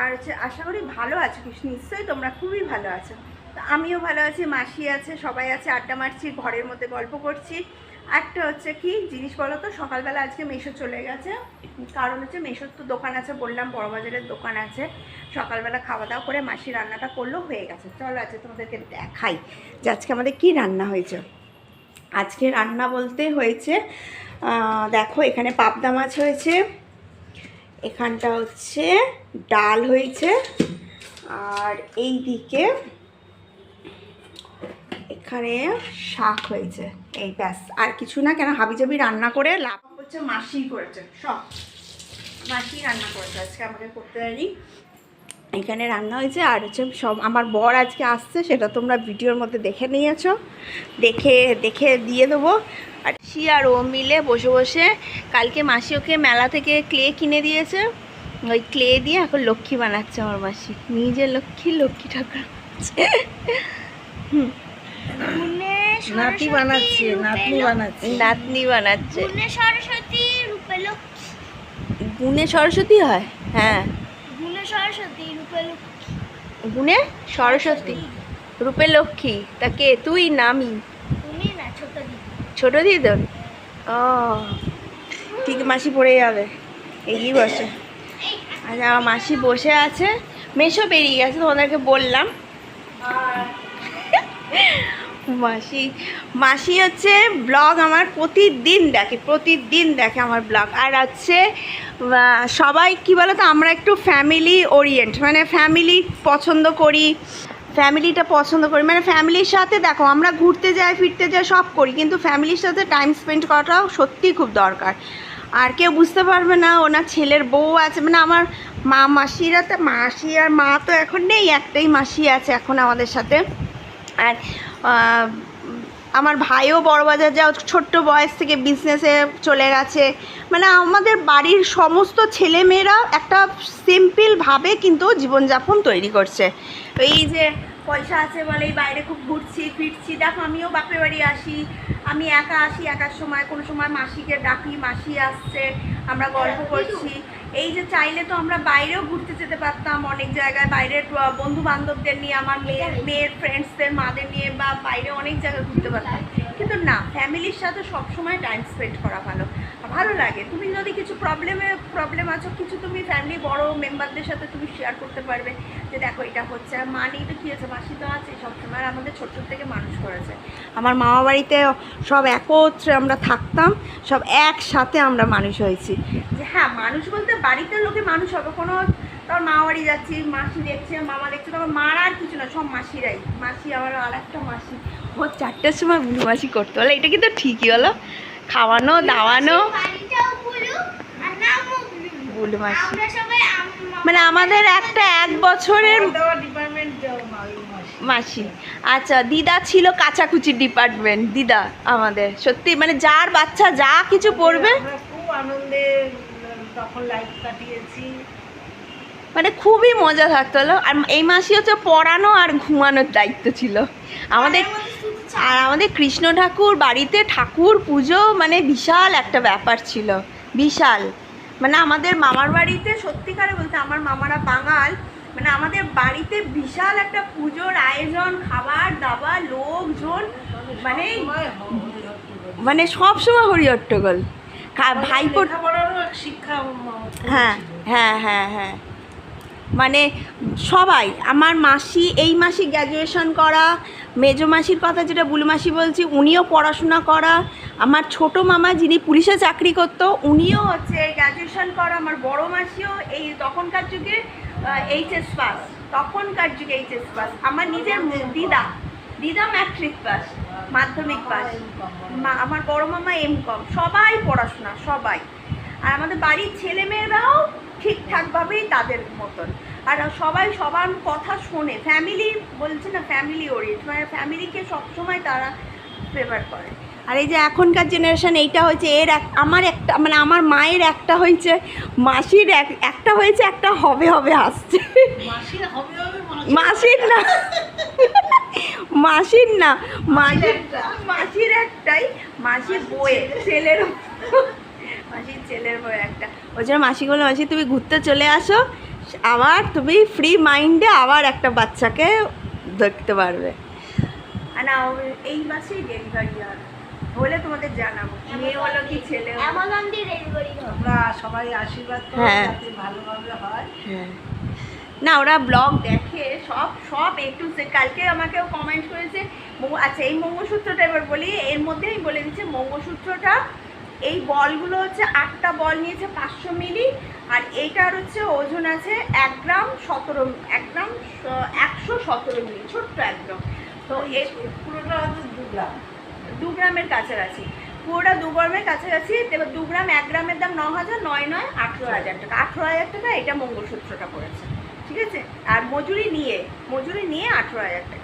আর হচ্ছে আশা করি ভালো আছো নিশ্চয়ই তোমরা খুবই ভালো আছো। তো আমিও ভালো আছি, মাসি আছে, সবাই আছে, আড্ডা মারছি, ঘরের মধ্যে গল্প করছি। একটা হচ্ছে কি জিনিস বলো তো, সকালবেলা আজকে মেশো চলে গেছে। কারণ হচ্ছে মেশোর তো দোকান আছে, বললাম বড়বাজারের দোকান আছে। সকালবেলা খাওয়া দাওয়া করে মাসি রান্নাটা করল, হয়ে গেছে। চলো আছে তোমাদেরকে দেখাই যে আজকে আমাদের কি রান্না হয়েছে। আজকে রান্না বলতে হয়েছে দেখো এখানে পাবদা মাছ হয়েছে এখানটা হচ্ছে ডাল হয়েছে। আর এই দিকে এখানে শাক হয়েছে। এই ব্যাস, আর কিছু না কেন হাবিজাবি রান্না করে লাভ হচ্ছে, মাসি করেছে। সব মাসি রান্না করেছে, আজকে আমাকে করতে পারি এখানে রান্না হয়েছে, আর হচ্ছে সব আমার বর আজকে আসছে, সেটা তোমরা ভিডিওর মধ্যে দেখে নিয়েছো। দেখে দেখে দিয়ে দেবো। আর সি আর ও মিলে বসে বসে কালকে মাসি ওকে মেলা থেকে ক্লে কিনে দিয়েছে। ওই ক্লে দিয়ে এখন লক্ষ্মী বানাচ্ছে আমার মাসি। নিজে লক্ষ্মী লক্ষ্মী ঠাকুর। হুম। নাতি বানাচ্ছে নাতনি বানাচ্ছে। নাতনি বানাচ্ছে। গুণে সরস্বতী রূপে লক্ষ্মী। গুণে সরস্বতী হয়? হ্যাঁ। গুণে সরস্বতী রূপে লক্ষ্মী। গুণে সরস্বতী রূপে লক্ষ্মী। তা কে? তুই নামি ছোট দিদন ও, ঠিক মাসি পড়ে যাবে। এগিয়ে বসে। আচ্ছা আমার মাসি বসে আছে। মেশো বেরিয়ে গেছে, তোমাদেরকে বললাম। মাসি মাসি হচ্ছে ব্লগ আমার প্রতিদিন দেখে প্রতিদিন দেখে আমার ব্লগ। আর হচ্ছে সবাই কি বলো তো আমরা একটু ফ্যামিলি ওরিয়েন্ট মানে ফ্যামিলি পছন্দ করি। ফ্যামিলিটা পছন্দ করি। মানে ফ্যামিলির সাথে দেখো, আমরা ঘুরতে যাই, ফিরতে যাই, সব করি, কিন্তু ফ্যামিলির সাথে টাইম স্পেন্ড করাটাও সত্যিই খুব দরকার। আর কেউ বুঝতে পারবে না, ওনার ছেলের বউ আছে মানে আমার মা, মাসিরা তো, মাসি আর মা তো এখন নেই, একটাই মাসি আছে এখন আমাদের সাথে। আর আমার ভাইও বড়বাজার যাও, ছোট্ট বয়স থেকে বিজনেসে চলে গেছে। মানে আমাদের বাড়ির সমস্ত ছেলেমেয়েরা একটা সিম্পলভাবে কিন্তু জীবনযাপন তৈরি করছে। এই যে পয়সা আছে বলে এই বাইরে খুব ঘুরছি, ফিরছি। দেখো, আমিও বাপের বাড়ি আসি। আমি একা আসি, একার সময়, কোনো সময় মাসিকে ডাকি, মাসি আসছে, আমরা গল্প করছি। এই যে চাইলে তো আমরা বাইরেও ঘুরতে যেতে পারতাম অনেক জায়গায়, বাইরের বন্ধু বান্ধবদের নিয়ে, আমার মেয়ের মেয়ের ফ্রেন্ডসদের মাদের নিয়ে বা বাইরে অনেক জায়গায় ঘুরতে পারতাম। কিন্তু না ফ্যামিলির সাথে সবসময় টাইম স্পেন্ড করা ভালো। ভালো লাগে। তুমি যদি কিছু প্রবলেমে প্রবলেম আছো, কিছু তুমি ফ্যামিলি বড় মেম্বারদের সাথে তুমি শেয়ার করতে পারবে যে দেখো এটা হচ্ছে, আর মা নেই তো কী আছে মাসি তো আছে সবসময়, আর আমাদের ছোট থেকে মানুষ করেছে। আমার মামা বাড়িতে সব একত্রে আমরা থাকতাম, সব একসাথে আমরা মানুষ হয়েছি। যে হ্যাঁ মানুষ বলতে বাড়িতে লোকে মানুষ হবে, কোনো তখন মামা বাড়ি যাচ্ছি, মাসি দেখছে, মামা দেখছে তখন মার আর কিছু না, সব মাসিরাই। মাসি আবার আর একটা মাসি। ও চারটের সময় বুড়ি মাসি করতে হলো এটা কিন্তু ঠিকই হলো খাওয়ানো দাওয়ানো। বলু মাসি। মানে আমাদের একটা এক বছরের মাসে। মাসি। আচ্ছা দিদা ছিল কাচাকুচি ডিপার্টমেন্ট দিদা আমাদের। সত্যি মানে যার বাচ্চা যা কিছু পড়বে। খুব আনন্দে তখন লাইফ কাটিয়েছি। মানে খুবই মজা থাকতো হলো। আর এই মাসি হচ্ছে পড়ানো আর ঘুমানোর দায়িত্ব ছিল। আমাদের আর আমাদের কৃষ্ণ ঠাকুর বাড়িতে ঠাকুর পুজো মানে বিশাল একটা ব্যাপার ছিল বিশাল। মানে আমাদের মামার বাড়িতে সত্যিকারে বলতে আমার মামারা বাঙাল মানে আমাদের বাড়িতে বিশাল একটা পুজোর আয়োজন খাবার দাবার লোকজন মানে মানে সব সময় হরিহট্টগোল। ভাইপোর শিক্ষা হ্যাঁ হ্যাঁ হ্যাঁ হ্যাঁ। মানে সবাই, আমার মাসি, এই মাসি গ্র্যাজুয়েশন করা, মেজো মাসির কথা যেটা বুলু মাসি বলছি, উনিও পড়াশোনা করা, আমার ছোট মামা যিনি পুলিশে চাকরি করতো, উনিও হচ্ছে গ্র্যাজুয়েশন করা, আমার বড় মাসিও এই তখনকার যুগে এইচএস পাস তখনকার যুগে এইচএস পাস আমার নিজের দিদা দিদা ম্যাট্রিক পাস মাধ্যমিক পাস আমার বড় মামা এম কম সবাই পড়াশোনা, সবাই। আর আমাদের বাড়ির ছেলেমেয়েরাও ঠিকঠাকভাবেই তাদের মতন। আর সবাই সবার কথা শোনে। ফ্যামিলি বলছে না ফ্যামিলি ওরিয়েন্ট মানে ফ্যামিলিকে সবসময় তারা ফেভার করে। আর এই যে এখনকার জেনারেশান এইটা হয়েছে এর এক আমার একটা মানে আমার মায়ের একটা হয়েছে মাসির এক একটা হয়েছে একটা হবে হবে আসছে। মাসির না। মাসির না। মাসির মাসির একটাই। মাসির বইয়ের ছেলের মাসির ছেলের বউ একটা। ওই জন্য মাসি বলে মাসি তুমি ঘুরতে চলে আসো। আবার তুমি ফ্রি মাইন্ডে আবার একটা বাচ্চাকে দেখতে পারবে। না এই মাসেই ডেলিভারি হবে। হলে তোমাদের জানাব। মেয়ে হলো কি ছেলে অ্যামাজন দিয়ে ডেলিভারি তোমরা সবাই আশীর্বাদ করো হ্যাঁ। যাতে ভালোভাবে হয়। হ্যাঁ। না ওরা ব্লগ দেখে সব সব একটু কালকে আমাকেও কমেন্ট করেছে আচ্ছা এই মঙ্গলসূত্রটা এবার বলি। এর মধ্যে আমি বলে দিচ্ছি মঙ্গলসূত্রটা এই বলগুলো হচ্ছে আটটা বল নিয়েছে পাঁচশো মিলি আর এইটার হচ্ছে ওজন আছে এক গ্রাম সতেরো এক গ্রাম একশো সতেরো মিলি ছোট্ট একদম তো এর পুরোটা হচ্ছে দু গ্রাম। দু গ্রামের কাছাকাছি। পুরোটা দু গ্রামের কাছাকাছি এবার দু গ্রাম এক গ্রামের দাম ন হাজার নয় নয় আঠেরো হাজার টাকা। আঠেরো হাজার টাকা এটা মঙ্গলসূত্রটা পড়েছে। ঠিক আছে? আর মজুরি নিয়ে মজুরি নিয়ে আঠেরো হাজার টাকা।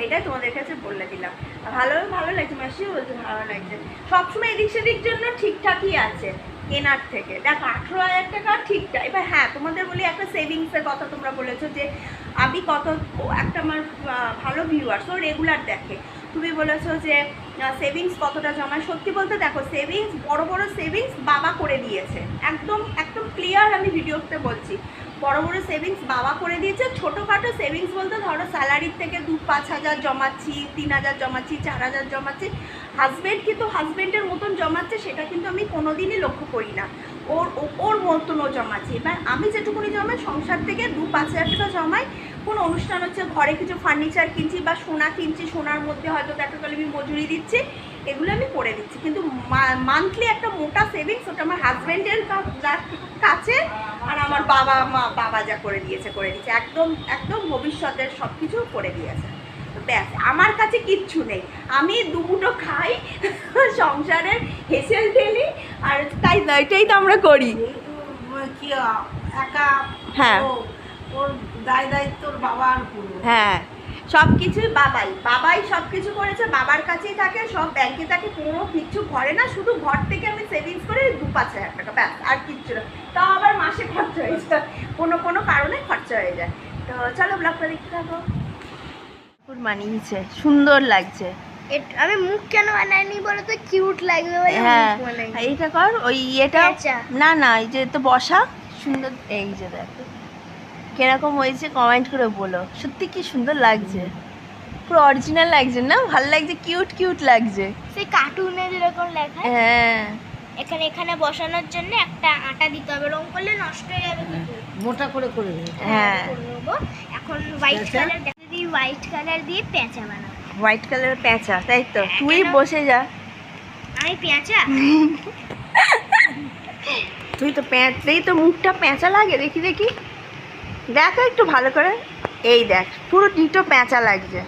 সেটাই তোমাদের কাছে বলে দিলাম। ভালো ভালো লাগছে মাসিও বলছে ভালো লাগছে। সবসময় এদিক সেদিক জন্য ঠিকঠাকই আছে কেনার থেকে। দেখো, আঠেরো হাজার টাকা ঠিকঠাক। এবার হ্যাঁ তোমাদের বলি একটা সেভিংসের কথা তোমরা বলেছ যে, আমি কত, একটা আমার ভালো ভিউয়ার্স ও রেগুলার দেখে। তুমি বলেছ যে সেভিংস কতটা জমায়? সত্যি বলতে দেখো সেভিংস বড় বড় সেভিংস বাবা করে দিয়েছে। একদম একদম ক্লিয়ার আমি ভিডিওতে বলছি। বড় বড় সেভিংস বাবা করে দিয়েছে। ছোটোখাটো সেভিংস বলতে ধরো স্যালারির থেকে দু পাঁচ হাজার জমাচ্ছি, তিন হাজার জমাচ্ছি, চার হাজার জমাচ্ছি। হাজব্যান্ড কিন্তু হাজব্যান্ডের মতন জমাচ্ছে, সেটা কিন্তু আমি কোনোদিনই লক্ষ্য করি না। ওর ওর মতনও জমাচ্ছে। এবার আমি যেটুকুনি জমাই, সংসার থেকে দু পাঁচ হাজার টাকা জমাই। কোনো অনুষ্ঠান হচ্ছে, ঘরে কিছু ফার্নিচার কিনছি বা সোনা কিনছি, সোনার মধ্যে হয়তো দেখা গেলে আমি মজুরি দিচ্ছি, এগুলো আমি করে দিচ্ছি। কিন্তু মান্থলি একটা মোটা সেভিংস ওটা আমার হাজব্যান্ডের বাবা মা বাবা যা করে দিয়েছে করে দিয়েছে। একদম একদম ভবিষ্যতের সব কিছু করে দিয়েছে। ব্যাস আমার কাছে কিচ্ছু নেই। আমি দুটো খাই সংসারের হেসেল ঠেলি আর তাই এটাই তো আমরা করি। কি একা হ্যাঁ। ওর দায় দায়িত্বর বাবার হ্যাঁ। সব কিছুই বাবাই। বাবাই সব কিছু করেছে বাবার কাছেই থাকে সব ব্যাংকে থাকে কোনো কিছু ঘরে না শুধু ঘর থেকে আমি সেভিংস করে দু পাঁচ হাজার টাকা ব্যাস আর কিচ্ছু না। তাও আবার মাসে খরচা হয়ে যায়। কোনো কোনো কারণে খরচা হয়ে যায়। তো চলো ব্লগটা দেখতে থাকো। মানিয়েছে সুন্দর লাগছে। এট- আমি মুখ কেন বানাইনি বলো তো? কিউট লাগবে হ্যাঁ। এইটা কর ওই পেঁচা। না না এই যে তো বসা সুন্দর এই যে দেখো। কীরকম হয়েছে কমেন্ট করে বলো। সত্যি কি সুন্দর লাগছে। পুরো অরিজিনাল লাগছে না? ভালো লাগছে কিউট কিউট লাগছে। সেই কার্টুনে যেরকম লেখা হ্যাঁ। এখানে এখানে বসানোর জন্য একটা আটা দিতে হবে রং করলে নষ্ট হয়ে যাবে কিন্তু। মোটা করে করে হ্যাঁ। এখন হোয়াইট পেঁচা? কালার দিদি হোয়াইট কালার দিয়ে পেঁচা বানাবো। হোয়াইট কালারের প্যাঁচা তাই তো? তুই বসে যা। আমি পেঁচা? তুই তো প্যাঁচলেই তো মুখটা প্যাঁচা লাগে দেখি দেখি। দেখো একটু ভালো করে। এই দেখ পুরো ডিটো প্যাঁচা লাগছে।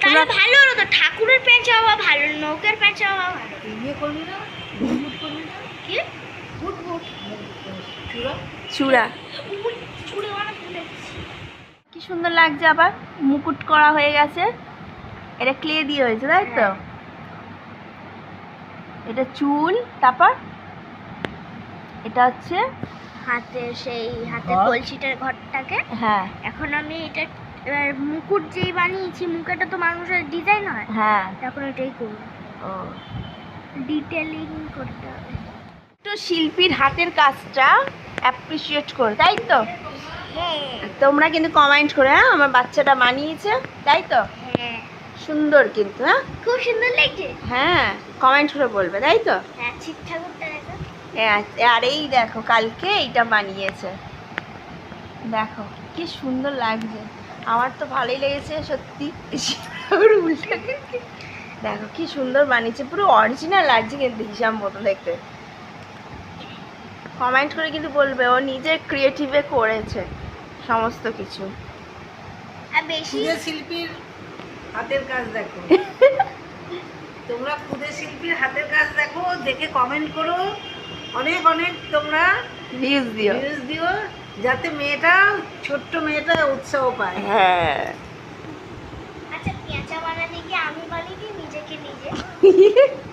তাহলে ভালো হলো তো ঠাকুরের পেঁচা হওয়া ভালো নৌকের পেঁচা হওয়া ভালো। ইয়ে করবি না? বুট করবি না? কি? বুট বুট চূড়া? ভুলে কি সুন্দর লাগছে আবার মুকুট করা হয়ে গেছে। এটা ক্লে দিয়ে হয়েছে তাই তো? হ্যাঁ। এটা চুল তারপর এটা হচ্ছে হাতে সেই হাতে কলসিটার ঘরটাকে। হ্যাঁ। এখন আমি এটা এবার মুকুট যেই বানিয়েছি মুখেটা তো মানুষের ডিজাইন হয়। হ্যাঁ। এখন এটাই করব। ও। ডিটেলিং করতে হবে। একটু শিল্পীর হাতের কাজটা অ্যাপ্রিসিয়েট করে তাই তো? হ্যাঁ। তোমরা কিন্তু কমেন্ট করে হ্যাঁ আমার বাচ্চাটা বানিয়েছে তাই তো? হ্যাঁ। সুন্দর কিন্তু হ্যাঁ? খুব সুন্দর লাগছে। হ্যাঁ কমেন্ট করে বলবে তাই তো? হ্যাঁ ঠিকঠাক আর এই দেখো কালকে এইটা বানিয়েছে। দেখো কি সুন্দর লাগছে। আমার তো ভালোই লেগেছে সত্যি। দেখো কি সুন্দর বানিয়েছে। পুরো অরিজিনাল লাগছে কিন্তু হিসাব মতো দেখতে। কমেন্ট করে কিন্তু বলবে ও নিজের ক্রিয়েটিভে করেছে সমস্ত কিছু। আর বেশি শিল্পীর হাতের কাজ দেখো। তোমরা ক্ষুদে শিল্পীর হাতের কাজ দেখো দেখে কমেন্ট করো। অনেক অনেক তোমরা ভিউজ দিও। ভিউজ দিও যাতে মেয়েটা ছোট্ট মেয়েটা উৎসাহ পায়। হ্যাঁ। আচ্ছা পেঁচা বানাতে গিয়ে আমি বানিয়ে কি নিজেকে নিজে?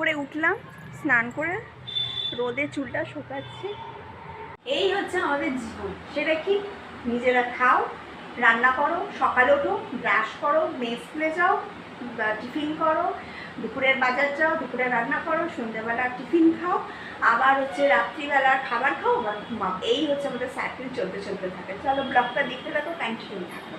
করে উঠলাম, স্নান করে রোদে চুলটা শুকাচ্ছি। এই হচ্ছে আমাদের জীবন। সেটা কি? নিজেরা খাও, রান্না করো, সকালে ওঠো, ব্রাশ করো, মেস স্কুলে যাও টিফিন করো, দুপুরের বাজার যাও, দুপুরে রান্না করো, সন্ধ্যেবেলা টিফিন খাও, আবার হচ্ছে রাত্রিবেলার খাবার খাও, আবার ঘুমাও। এই হচ্ছে আমাদের সাইকেল চলতে চলতে থাকে। চলো ব্লগটা দেখতে থাকো কন্টিনিউ থাকো